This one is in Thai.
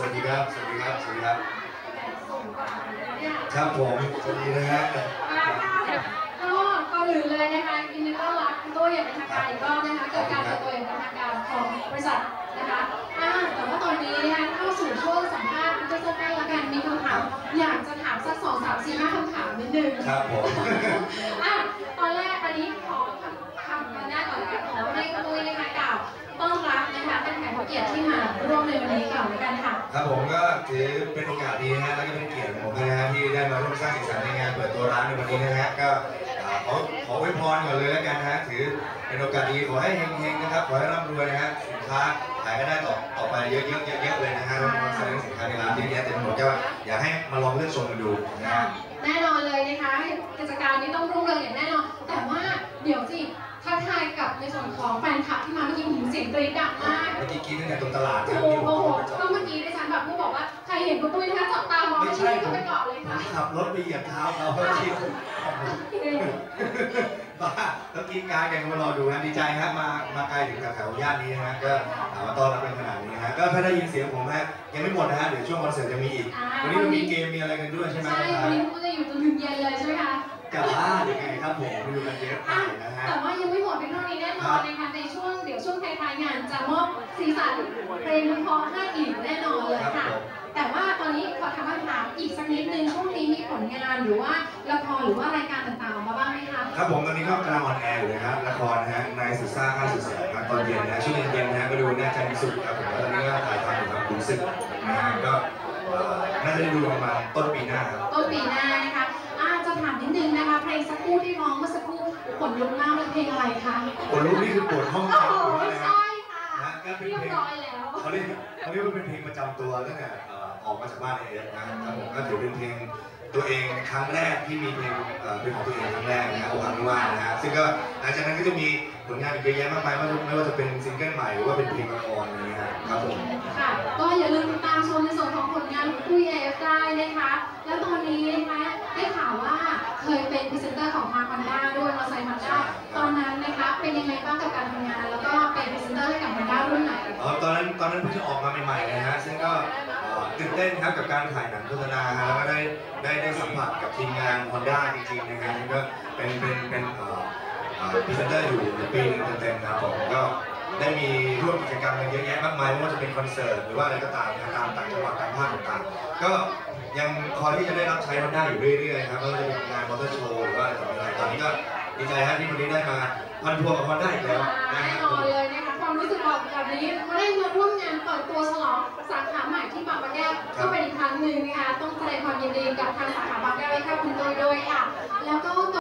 สวัสดีครับ สวัสดีครับ สวัสดีครับ ครับผม สวัสดีนะฮะก็ก่อนอื่นเลยนะคะยินดีต้อนรับคุณตุ้ยอย่างเป็นทางการอีกรอบนะคะเกิดการเปิดตัวอย่างเป็นทางการของบริษัทนะคะอ่าแต่ว่าตอนนี้นะคะเข้าสู่ช่วงสัมภาษณ์คุณตุ้ยสักๆแล้วกัน มีคำถามอยากจะถามสักสองสามสี่ห้าคำถามนิดนึง ครับผมอะตอนแรกอันนี้ขอคำตอนแรกก่อนนะคะขอให้คุณตุ้ยนะคะกล่าวต้อนรับนะคะเป็นแขกผู้เกียรติที่มาร่ วมในวันนี้ก่อนแล้วกันค่ะ ครับผมก็ถือเป็นโอกาสดีนะฮะแล้วก็เป็นเกียรติของผมนะฮะที่ได้มาร่วมสร้างสีสันในงานเปิดตัวร้านในวันนี้นะฮะก็อ่าขอขออวยพรก่อนเลยแล้วกันนะฮะถือเป็นโอกาสดีขอให้เฮงๆนะครับขอให้ร่ำรวยนะฮะสินค้าขายก็ได้ต่อต่อไปเยอะๆเยอะๆเลยนะฮะแล้วก็แสดงสินค้าในร้านเยอะแยะเต็มไปหมดก็อยากให้มาลองเลือกชมกันดูนะฮะแน่นอนเลยนะคะกิจการนี้ต้องรุ่งเรืองอย่างแน่นอน แต่ว่าเดี๋ยวสิท้าทายกับในส่วนของแฟนคลับที่มาเมื่อกี้ผมเสียงกรี๊ดดังมากเมื่อ กี้กินตั้งแต่ตรงตลาดโอ้นะโหที่ผมโอ้โหไปจอก็ดเมื่อกี้ดิฉันแบบผู้บอกว่าใครเห็นคุณตุ้ยนะคะจับตามองไม่ที่ใช่นี่ผก็มไปก่อนเลยผมค่ะขับรถไปเหยียบเท้าเขาเมื่อกี้บ้าแล้วกินกายกันมารอดูนะดีใจฮะมามาไกลถึงแถวๆย่านนี้นะฮะก็อ่ามาต้อนรับเป็นขนาดนี้นะฮะก็ถ้าได้ยินเสียงผมนะยังไม่หมดนะฮะเดี๋ยวช่วงคอนเสิร์ตจะมีอีกวันนี้เรามีเกมมีอะไรกันด้วยใช่ไหมใช่ครับวันนี้คุณจะอยู่จนถึงเย็นเลยใช่ไหมคะกับบ้านยังไงครับผมไปดูกันเยอะไปอะนะฮะแต่ว่ายังไม่หมดเพียงเท่านี้แน่นอนนะคะ งท้ายๆงานจะมอบสีสันเพลงเพราะๆให้อีกแน่นอนเลยค่ะ แต่ว่าตอนนี้ขอถามคำถามอีกสักนิดนึงช่วงนี้มีผลงานหรือว่าละครหรือว่ารายการต่างๆออกมาบ้างไหมคะ ครับผมตอนนี้ก็กำลังออนแอร์อยู่นะครับละครนะฮะนายสุดซ่าข้าสุดแสนครับตอนเย็นนะช่วงเย็นๆนะฮะก็ดูน่าจะมีสุดครับผมแล้วตอนนี้ก็ถ่ายทำอยู่ครับดูสึกนะฮะก็เอ่อน่าจะได้ดูประมาณต้นปีหน้าครับต้นปีหน้านะคะอาจะถามนิดนึงนะคะเพลงสักครู่ที่ร้องเมื่อสักครู่ขนลุกมากเลยเพลงอะไรคะปวดรู้นี่คือปวดห้องโอ้น้ แล้วเขาเรียกเขาเรียกว่าเป็นเพลงประจำตัวตั้งแต่เอ่อออกมาจากบ้านเอฟนะครับผมก็ถือเป็นเพลงตัวเองครั้งแรกที่มีเพลงเอ่อเป็นของตัวเองครั้งแรกนะฮะโอคังว่านะฮะซึ่งก็หลังจากนั้นก็จะมีผลงานอีกเยอะแยะมากมายไม่ว่าไม่ว่าจะเป็นซิงเกิลใหม่หรือว่าเป็นเพลงละครอะไรเงี้ยครับผมค่ะ ก็อย่าลืมติดตามชมในส่วนของผลงานของคุยเอฟได้นะคะ แล้วตอนนี้นะคะได้ข่าวว่าเคยเป็นพรีเซนเตอร์ของทางฮอนด้าด้วยมอเตอร์ไซค์ฮอนด้าตอนนั้นนะคะเป็นยังไงบ้างกับการทำงาน แล้วก็ อนนั้นตอนนั้นเพิ่งจะออกมาใหม่ๆนะฮะซึ่งก็ตื่นเต้นครับกับการถ่ายหนังโฆษณาฮะแล้วก็ได้ได้ได้สัมผัสกับทีมงาน Honda จริงๆนะฮะแล้วก็เป็นเป็นเป็นพรีเซนเตอร์อยู่ปีหนึงเต็มๆนะครับผมก็ได้มีร่วมกิจกรรมกันเยอะแยะมากมายไม่ว่าจะเป็นคอนเสิร์ตหรือว่าอะไรก็ตามนะตามต่างจังหวัดตามภาคต่างๆก็ยังคอยที่จะได้รับใช้ Honda อยู่เรื่อยๆครับไม่ว่าจะเป็นงานมอเตอร์โชว์หรือว่าอะไรตออะไรตอนนี้ก็ดีใจฮะที่วันนี้ได้มาพันทัวร์กับ Honda อีกแล้วนะแน่ฮะนอนเลยนะคะความรู้สึกแบบแบบนี้มาได้มาร่วมงานเปิ ดตัวฉลองสาขาใหม่ที่บางประแก้วก็เป็นอีกครั้งหนึ่งนะคะต้องแสดงความยินดีกับทางสาขาบางแก้วและคุณโดยด้วยค่ะแล้วก็